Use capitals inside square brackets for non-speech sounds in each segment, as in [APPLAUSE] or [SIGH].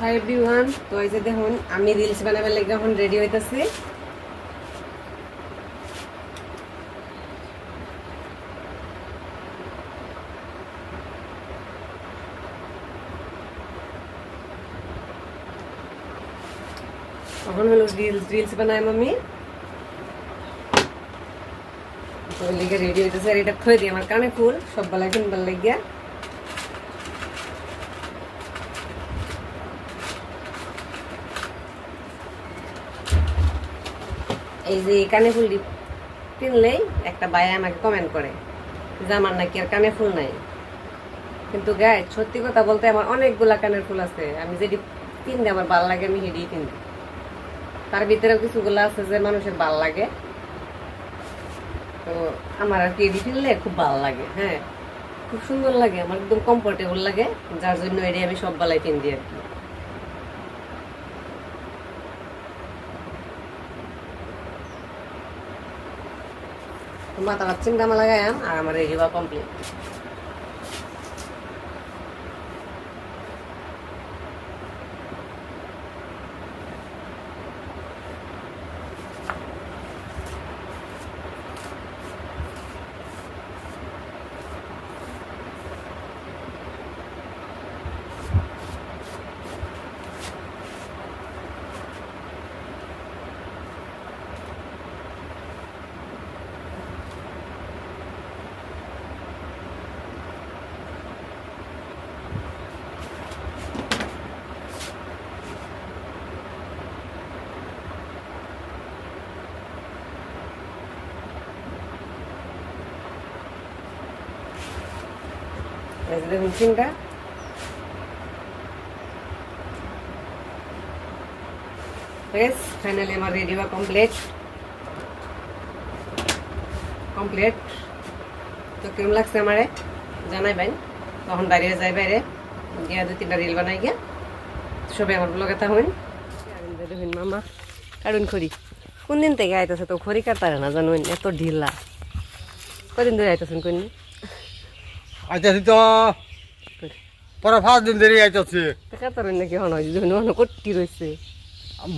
Hi everyone তো এই যে দেখুন, আমি রিলস বানাবার লাগে এখন রেডি হইতাছি। এখন হলো রিলস রিলস বানাই আমি। তো লিগে রেডি হইতেছে আর এটা থই দিই আমার কানে ফুল সব বেলায় কিনবার লাগিয়া এই যে কানে ফুল কিনলেই একটা ভাই আমাকে কমেন্ট করে যে আমার নাকি আর কানে ফুল নাই। কিন্তু গাই সত্যি কথা বলতে আমার অনেকগুলা কানের ফুল আছে। আমি যেটি কিনতে আমার ভালো লাগে, আমি হেডি কিনি তার ভিতরেও কিছুগুলো আছে যে মানুষের ভালো লাগে। তো আমার আর কি এডি কিনলে খুব ভালো লাগে হ্যাঁ। খুব সুন্দর লাগে, আমার একদম কমফোর্টেবল লাগে। যার জন্য এডি আমি সব বেলায় কিনছি আর কি। মাথা চিন্তা মালা গায়াম আর আমার হওয়া কমপ্লিট দেখুন চিন্তা বেশ ফাইনালি আমার রেডি হওয়া কমপ্লিট কমপ্লিট তো কেমন লাগছে জানাই বাইন তখন বাইরে যাই বাইরে গিয়া দু তিনটা রিল বানাই গিয়া সবাই আমার ব্লগে থাকুন দেখুন মামা কারণ খড়ি কোন দিন থেকে আইতেছে তো খড়ি কাটারে না জানুন এত ঢিলা কদিন ধরে আইতেছেন কোন আইতাছি তো পরে পাঁচ দিন দেরি আইতাছি। কাতারেন নাকি হন হয় যখন হন কটি রয়েছে।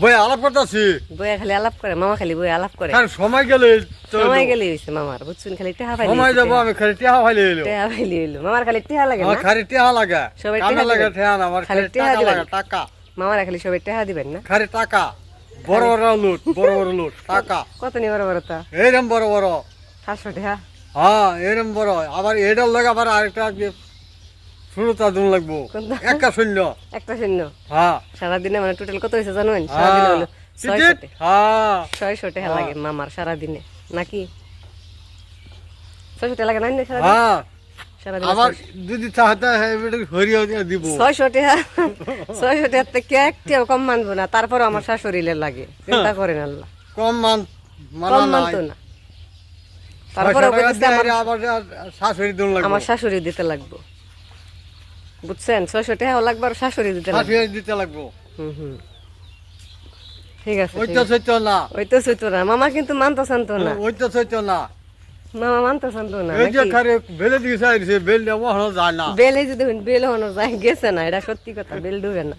বই আলাপ করতেছি। বইয়া খালি আলাপ করে মামা খালি বই আলাপ করে। কারণ সময় গেলে সময় গেলে হইছে মামার বুঝছেন? খালি টেহা পাইলে সময় যাব আমি খালি টিহা ফাইলে এলো টেহা পাইলে হইল। মামার খালি টেহা লাগে না? খালি টিহা লাগে। সবাই টেহা লাগে। টিহা না আমার খালি টেহা টাকা দিবেন। লাগে টাকা। মামার খালি সবাই টেহা দিবেন না? খালি টাকা। বড় বড় লুট বড় বড় লুট টাকা। কত নি বড় বড় তা? এইরকম বড় বড়। সাতশো টেহা। হ্যাঁ এরকম বড় আবার এটার লাগে আবার আরেকটা শুরুতা দুন লাগবো। একটা শূন্য। একটা শূন্য? হ্যাঁ। সারাদিনে মানে টোটাল কত হয়েছে জানুন সারাদিনে হলো। ছয়শো টিকিট হ্যাঁ। ছয়শো লাগে মামার সারাদিনে। নাকি? ছয়শো টেহা লাগে না হ্যাঁ। আবার যদি চাহতে হরিয়া দিব। ছয়শো টাকা [LAUGHS] ছয়শো টাকার থেকে একটিও কম মানবো না। তারপরে আমার শাশুড়িলে লাগে। চিন্তা করেন আল্লাহ। কম মান কম মানতো না। তারপরে শাশুড়ি আমার শাশুড়ি দিতে লাগবো। বুঝছেন? ছয়শো লাগবে আর শাশুড়ি দিতে লাগবে। দিতে লাগবো। হুম হুম। ঠিক আছে ওই ঠিক তো আছে। না। ওই তো সইতো না। মামা কিন্তু মানতো শান্ত না। ওই তো না। মামা মানতো শান্ত না এই যে খারে বেলে দিকে বেল দেওয়া যায় না। বেলে যদি বেল হনো যায় গেছে না। এটা সত্যি কথা বেল ডুবে না।